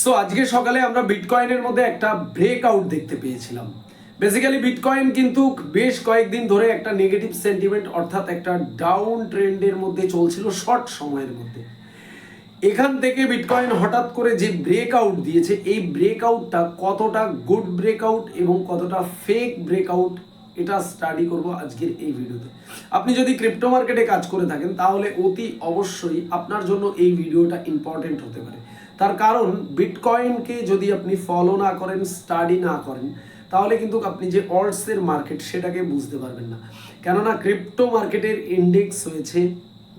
So আজকে সকালে আমরা বিটকয়েনের মধ্যে একটা ব্রেকআউট দেখতে পেয়েছিলাম। বেসিক্যালি বিটকয়েন কিন্তু বেশ কয়েকদিন ধরে একটা নেগেটিভ সেন্টিমেন্ট অর্থাৎ একটা ডাউন ট্রেন্ডের মধ্যে চলছিল শর্ট সময়ের মধ্যে। এখান থেকে বিটকয়েন হঠাৎ করে যে ব্রেকআউট দিয়েছে, এই ব্রেকআউটটা কতটা গুড ব্রেকআউট এবং কতটা ফেক ব্রেকআউট এটা স্টাডি করব আজকের এই ভিডিওতে। আপনি যদি ক্রিপ্টো মার্কেটে কাজ করে থাকেন, তাহলে অতি অবশ্যই আপনার জন্য এই ভিডিওটা ইম্পর্টেন্ট হতে পারে। তার কারণ, বিটকয়েনকে যদি আপনি ফলো না করেন স্টাডি না করেন, তাহলে কিন্তু আপনি যে অল্টসের মার্কেট সেটাকে বুঝতে পারবেন না। কেননা ক্রিপ্টো মার্কেটের ইন্ডেক্স হয়েছে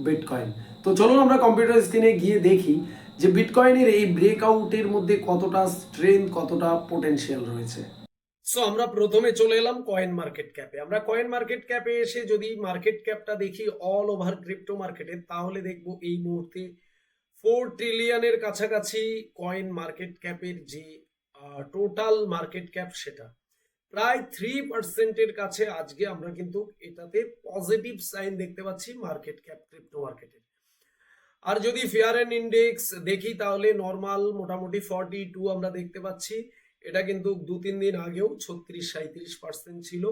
বিটকয়েন। তো চলুন আমরা কম্পিউটার স্ক্রিনে গিয়ে দেখি যে বিটকয়েনের এই ব্রেকআউটের মধ্যে কতটা স্ট্রেংথ কতটা পোটেনশিয়াল রয়েছে। সো আমরা প্রথমে চলে এলাম কয়েন মার্কেট ক্যাপে আমরা কয়েন মার্কেট ক্যাপে এসে যদি মার্কেট ক্যাপটা দেখি অল ওভার ক্রিপ্টো মার্কেটে তাহলে দেখব এই মুহূর্তে ফোর ট্রিলিয়নের কাছাকাছি কয়েন মার্কেট ক্যাপের যে টোটাল মার্কেট ক্যাপ সেটা, প্রায় থ্রি পার্সেন্টের কাছে আজকে আমরা কিন্তু এটাতে পজিটিভ সাইন দেখতে পাচ্ছি মার্কেট ক্যাপ ক্রিপ্টো মার্কেটে আর যদি ফেয়ার অ্যান্ড ইন্ডেক্স দেখি তাহলে নর্মাল মোটামুটি ফর্টি টু আমরা দেখতে পাচ্ছি। এটা কিন্তু দু তিন দিন আগেও ছত্রিশ সাঁত্রিশ পার্সেন্ট ছিল।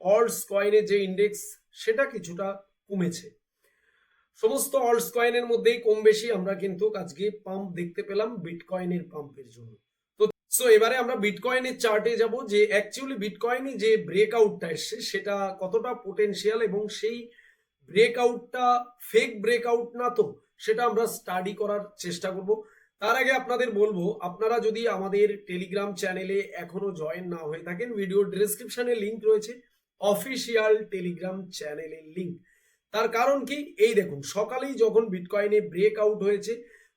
অল্টস কয়েনের যে ইন্ডেক্স সেটা কিছুটা কমেছে। সমস্ত অল্টস কয়েনের মধ্যেই কম বেশি আমরা কিন্তু আজকে পাম্প দেখতে পেলাম বিটকয়েনের পাম্পের জন্য। তো সো এবারে আমরা বিটকয়েনের চার্টে যাব যে অ্যাকচুয়ালি বিটকয়েনে যে ব্রেকআউটটা এসছে সেটা কতটা পোটেনশিয়াল এবং সেই ব্রেকআউটটা ফেক ব্রেকআউট না তো সেটা আমরা স্টাডি করার চেষ্টা করব। তার আগে আপনাদের বলব, আপনারা যদি আমাদের টেলিগ্রাম চ্যানেলে এখনও জয়েন না হয়ে থাকেন ভিডিও ডেসক্রিপশনে লিংক রয়েছে অফিসিয়াল টেলিগ্রাম চ্যানেলের লিংক তার কারণ কি? এই দেখুন, সকালেই যখন বিটকয়েনে ব্রেক আউট হয়েছে,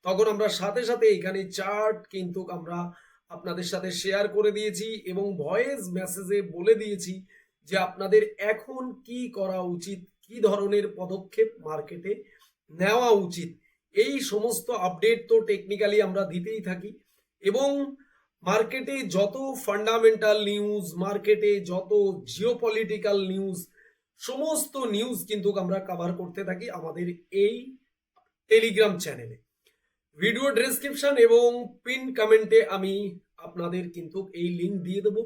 তখন আমরা সাথে সাথে এখানে চার্ট কিন্তু আমরা আপনাদের সাথে শেয়ার করে দিয়েছি এবং ভয়েস মেসেজে বলে দিয়েছি যে আপনাদের এখন কি করা উচিত, কি ধরনের পদক্ষেপ মার্কেটে নেওয়া উচিত। এই সমস্ত আপডেট তো টেকনিক্যালি আমরা দিতেই থাকি এবং মার্কেটে যত ফান্ডামেন্টাল নিউজ মার্কেটে যত জিওপলিটিক্যাল নিউজ সমস্ত নিউজ কিন্তু আমরা কভার করতে থাকি আমাদের এই টেলিগ্রাম চ্যানেলে ভিডিও ডেসক্রিপশন এবং পিন কমেন্টে আমি আপনাদের কিন্তু এই লিংক দিয়ে দেবো।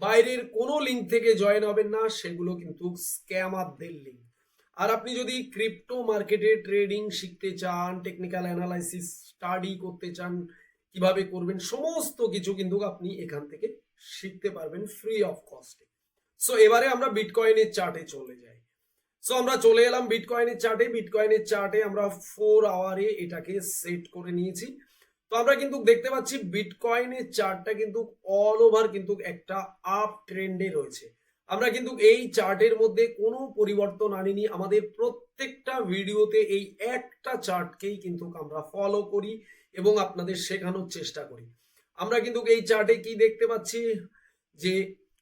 বাইরের কোনো লিংক থেকে জয়েন হবেন না, সেগুলো কিন্তু স্ক্যামারদের লিঙ্ক আর আপনি যদি ক্রিপ্টো মার্কেটে ট্রেডিং শিখতে চান টেকনিক্যাল অ্যানালাইসিস স্টাডি করতে চান, কীভাবে করবেন, সমস্ত কিছু কিন্তু আপনি এখান থেকে শিখতে পারবেন ফ্রি অফ কস্টে সো এবারে আমরা বিটকয়েনের চার্টে চলে যাই। সো আমরা চলে এলাম বিটকয়েনের চার্টে বিটকয়েনের চার্টে আমরা ফোর আওয়ারে এটাকে সেট করে নিয়েছি। তো আমরা কিন্তু দেখতে পাচ্ছি বিটকয়েনের চার্টটা কিন্তু অল ওভার কিন্তু একটা আপ ট্রেন্ডে রয়েছে। আমরা কিন্তু এই চার্টের মধ্যে কোনো পরিবর্তন আনিনি। আমাদের প্রত্যেকটা ভিডিওতে এই একটা চার্টকেই কিন্তু আমরা ফলো করি এবং আপনাদের শেখানোর চেষ্টা করি। আমরা কিন্তু এই চার্টে কি দেখতে পাচ্ছি? যে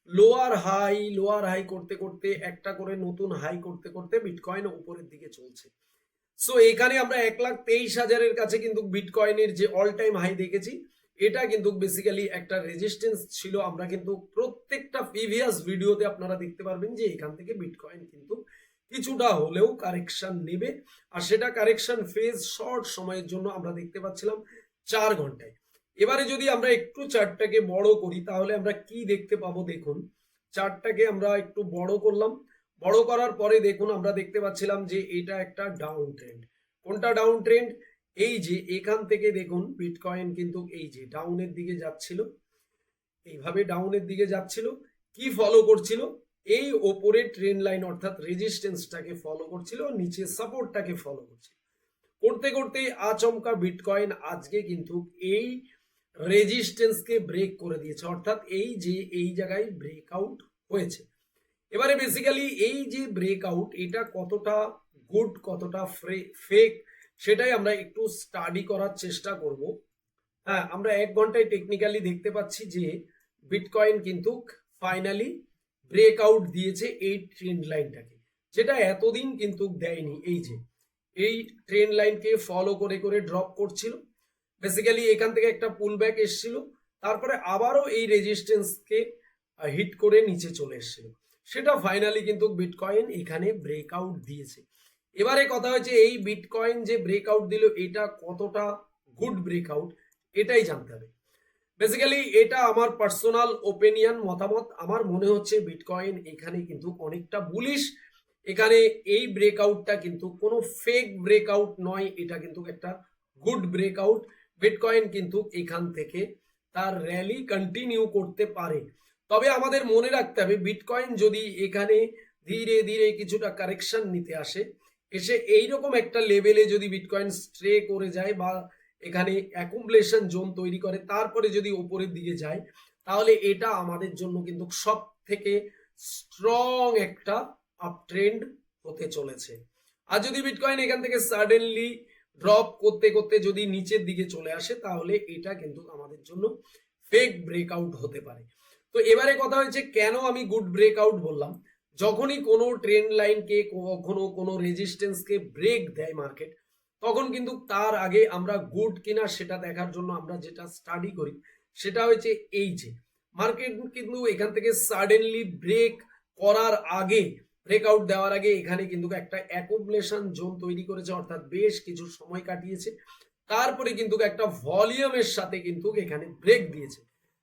লোয়ার হাই লোয়ার হাই করতে করতে একটা করে নতুন হাই করতে করতে বিটকয়েন উপরের দিকে চলছে। সো এখানে আমরা এক লাখ তেইশ হাজারের কাছে কিন্তু বিটকয়েনের যে অল টাইম হাই দেখেছি, এটা কিন্তু বেসিক্যালি একটা রেজিস্ট্যান্স ছিল। আমরা কিন্তু প্রত্যেকটা প্রিভিয়াস ভিডিওতে আপনারা দেখতে পারবেন যে এখান থেকে বিটকয়েন কিন্তু কিছুটা হলেও কারেকশন নেবে। আর সেটা কারেকশন ফেজ শর্ট সময়ের জন্য আমরা দেখতে পাচ্ছিলাম চার ঘন্টায়। এবারে যদি আমরা একটু চার্টটাকে বড় করি, তাহলে আমরা কি দেখতে পাবো দেখুন? চার্টটাকে আমরা একটু বড় করলাম। বড় করার পরে দেখুন, আমরা দেখতে পাচ্ছিলাম যে এটা একটা ডাউন ট্রেন্ড কোনটা ডাউন ট্রেন্ড এই যে, এখান থেকে দেখুন বিটকয়েন কিন্তু এই যে ডাউনের দিকে যাচ্ছিল। এইভাবে ডাউনের দিকে যাচ্ছিল। কি ফলো করছিল? এই ওপরে ট্রেন লাইন অর্থাৎ রেজিস্ট্যান্সটাকে ফলো করছিল নিচে সাপোর্টটাকে ফলো করছিল। করতে করতে আচমকা বিটকয়েন আজকে কিন্তু এই রেজিস্ট্যান্সকে ব্রেক করে দিয়েছে। অর্থাৎ এই যে, এই জায়গায় ব্রেকআউট হয়েছে। এবারে বেসিক্যালি এই যে ব্রেকআউট এটা কতটা গুড কতটা ফেক সেটাই আমরা একটু স্টাডি করার চেষ্টা করব। হ্যাঁ আমরা এক ঘন্টায় টেকনিক্যালি দেখতে পাচ্ছি যে বিটকয়েন কিন্তু ফাইনালি ব্রেকআউট দিয়েছে এই ট্রেন্ড লাইনটাকে যেটা এতদিন কিন্তু দেয়নি, এই যে, এই ট্রেন্ড লাইনকে ফলো করে করে ড্রপ করছিল। বেসিক্যালি এখান থেকে একটা পুল ব্যাক এসছিল। তারপরে আবারও এই রেজিস্ট্যান্সকে হিট করে নিচে চলে এসেছিল। সেটা ফাইনালি কিন্তু বিটকয়েন এখানে ব্রেকআউট দিয়েছে। এবারে কথা হচ্ছে, এই বিটকয়েন যে ব্রেকআউট দিল, এটা কতটা গুড ব্রেকআউট এটাই জানতে হবে। বেসিক্যালি এটা আমার পার্সোনাল ওপিনিয়ন মতামত। আমার মনে হচ্ছে বিটকয়েন এখানে কিন্তু অনেকটা বুলিশ এখানে এই ব্রেকআউটটা কিন্তু কোনো ফেক ব্রেকআউট নয়, এটা কিন্তু একটা গুড ব্রেকআউট বিটকয়েন কিন্তু এখান থেকে তার র্যালি কন্টিনিউ করতে পারে। তবে আমাদের মনে রাখতে হবে বিটকয়েন যদি এখানে ধীরে ধীরে কিছুটা কারেকশন নিতে আসে, এসে এইরকম একটা লেভেলে যদি বিটকয়েন স্ট্রে করে যায় বা এখানে অ্যাকুমুলেশন জোন তৈরি করে, তারপরে যদি ওপরের দিকে যায়, তাহলে এটা আমাদের জন্য কিন্তু সব থেকে স্ট্রং একটা আপ ট্রেন্ড হতে চলেছে। আর যদি বিটকয়েন এখান থেকে সাডেনলি ড্রপ করতে করতে যদি নিচের দিকে চলে আসে, তাহলে এটা কিন্তু আমাদের জন্য ফেক ব্রেকআউট হতে পারে। তো এবারে কথা হয়েছে, কেন আমি গুড ব্রেকআউট বললাম? যখনই কোনো ট্রেন্ড লাইনকে কখনো কোনো রেজিস্ট্যান্সকে ব্রেক দেয় মার্কেট তখন কিন্তু তার আগে আমরা গুড কিনা সেটা দেখার জন্য আমরা যেটা স্টাডি করি, সেটা হচ্ছে এই যে মার্কেট কিন্তু এখান থেকে সাডেনলি ব্রেক করার আগে ব্রেকআউট দেওয়ার আগে এখানে কিন্তু একটা অ্যাকুমুলেশন জোন তৈরি করেছে, অর্থাৎ বেশ কিছু সময় কাটিয়েছে। তারপরে কিন্তু একটা ভলিউমের সাথে কিন্তু এখানে ব্রেক দিয়েছে।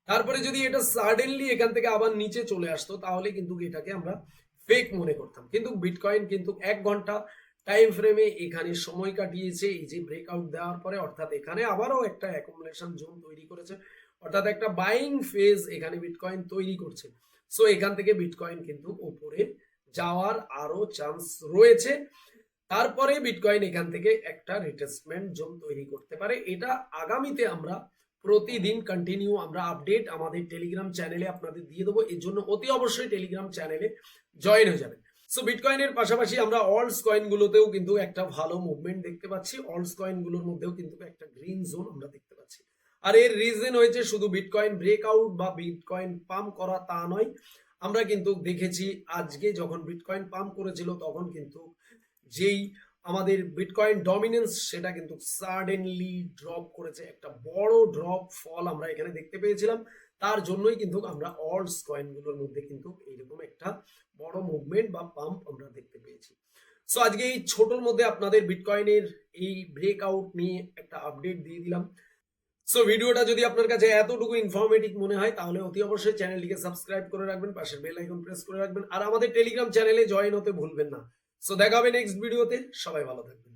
তারপরে যদি এটা সাডেনলি এখান থেকে আবার নিচে চলে আসতো, তাহলে কিন্তু এটাকে আমরা ফেক মনে করতাম। কিন্তু বিটকয়েন কিন্তু এক ঘণ্টা টাইম ফ্রেমে এখানে সময় কাটিয়েছে। এই যে ব্রেকআউট দেওয়ার পরে, অর্থাৎ এখানে আবারও একটা অ্যাকুমুলেশন জোন তৈরি করেছে। অর্থাৎ একটা বাইং ফেজ এখানে বিটকয়েন তৈরি করছে। সো এখান থেকে বিটকয়েন কিন্তু উপরে যাওয়ার আরও চান্স রয়েছে। তারপরে বিটকয়েন এখান থেকে একটা রিটেসমেন্ট জোন তৈরি করতে পারে। এটা আগামীতে আমরা প্রতিদিন কন্টিনিউ আমরা আপডেট আমাদের টেলিগ্রাম চ্যানেলে আপনাদের দিয়ে দেবো। এর জন্য অতি অবশ্যই টেলিগ্রাম চ্যানেলে জয়েন হয়ে যাবেন। সো বিটকয়েনের পাশাপাশি আমরা অলস কয়েনগুলোতেও কিন্তু একটা ভালো মুভমেন্ট দেখতে পাচ্ছি। অলস কয়েনগুলোর মধ্যেও কিন্তু একটা গ্রিন জোন আমরা দেখতে পাচ্ছি। আর এর রিজন হয়েছে শুধু বিটকয়েন ব্রেকআউট বা বিটকয়েন পাম্প করা তা নয়। আমরা কিন্তু দেখেছি আজকে যখন বিটকয়েন পাম্প করেছিল, তখন কিন্তু যেই আমাদের বিটকয়েন ডমিনেন্স সেটা কিন্তু সাডেনলি ড্রপ করেছে। একটা বড় ড্রপ ফল আমরা এখানে দেখতে পেয়েছিলাম। তার জন্যই কিন্তু আমরা অলস কয়েনগুলোর মধ্যে কিন্তু এইরকম একটা বড় মুভমেন্ট বা পাম্প আমরা দেখতে পেয়েছি। সো আজকে এই ছোটর মধ্যে আপনাদের বিটকয়েনের এই ব্রেকআউট নিয়ে একটা আপডেট দিয়ে দিলাম। সো ভিডিওটা যদি আপনার কাছে এতটুকু ইনফরমেটিভ মনে হয়, তাহলে অতি অবশ্যই চ্যানেলটিকে সাবস্ক্রাইব করে রাখবেন পাশে বেল আইকন প্রেস করে রাখবেন, আর আমাদের টেলিগ্রাম চ্যানেলে জয়েন হতে ভুলবেন না। সো দেখা হবে নেক্সট ভিডিওতে সবাই ভালো থাকবেন।